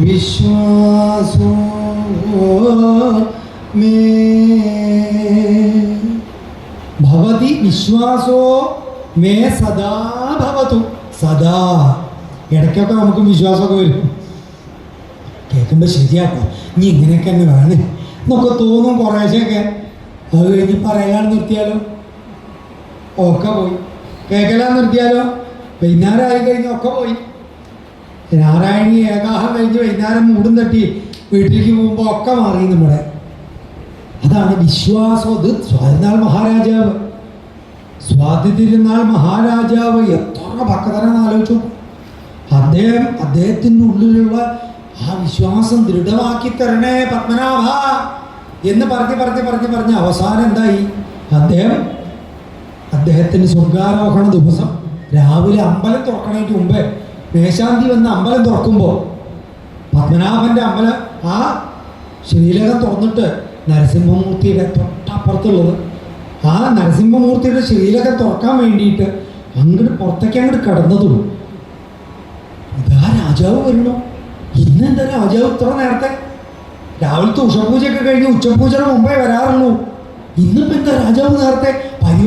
വിശ്വാസോ may. ഭവതി വിശ്വാസോ may സദാ ഭവതു. സദാ. ഇടയ്ക്കൊക്കെ നമുക്ക് വിശ്വാസമൊക്കെ വരും. കേൾക്കുമ്പോൾ ശരിയാട്ടോ ഇനി ഇങ്ങനെയൊക്കെ തന്നെ വേണം. എന്നൊക്കെ തോന്നും കുറേശ്ശെയൊക്കെ. അത് കഴിഞ്ഞ് പറയാൻ നിർത്തിയാലോ? ഒക്കെ പോയി. കേൾക്കലാൻ നിർത്തിയാലോ? വൈകുന്നേരം ആയി കഴിഞ്ഞാൽ ഒക്കെ പോയി. നാരായണി ഏകാഹം കഴിഞ്ഞ് വൈകുന്നേരം മൂടും തട്ടി വീട്ടിലേക്ക് പോകുമ്പോൾ ഒക്കെ മാറി നമ്മുടെ. അതാണ് വിശ്വാസം. അത് സ്വാതിനാൾ മഹാരാജാവ്. സ്വാതി മഹാരാജാവ്. എത്ര ഭക്തനാന്ന് ആലോചിച്ചു. അദ്ദേഹം അദ്ദേഹത്തിന്റെ ഉള്ളിലുള്ള ആ വിശ്വാസം ദൃഢമാക്കി തരണേ പത്മനാഭ എന്ന് പറഞ്ഞ് പറഞ്ഞ് പറഞ്ഞ് പറഞ്ഞ് അവസാനം എന്തായി? അദ്ദേഹം അദ്ദേഹത്തിന്റെ സ്വർഗാരോഹണ ദിവസം രാവിലെ അമ്പലം തുറക്കണേക്ക് മുമ്പേ മേശാന്തി വന്ന് അമ്പലം തുറക്കുമ്പോൾ പത്മനാഭന്റെ അമ്പലം ആ ശ്രീലകം തുറന്നിട്ട് നരസിംഹമൂർത്തിയുടെ തൊട്ടപ്പുറത്തുള്ളത്. ആ നരസിംഹമൂർത്തിയുടെ ശ്രീലകം തുറക്കാൻ വേണ്ടിയിട്ട് അങ്ങോട്ട് പുറത്തേക്ക് അങ്ങോട്ട് കടന്നതുള്ളൂ ഇതാ രാജാവ് വരുന്നു. ഇന്നെന്താ രാജാവ് ഇത്ര നേരത്തെ? രാവിലത്തെ ഉഷപൂജയൊക്കെ കഴിഞ്ഞ് ഉച്ചപൂജയുടെ മുമ്പേ വരാറുള്ളൂ. ഇന്നിപ്പോ എന്താ രാജാവ് നേരത്തെ?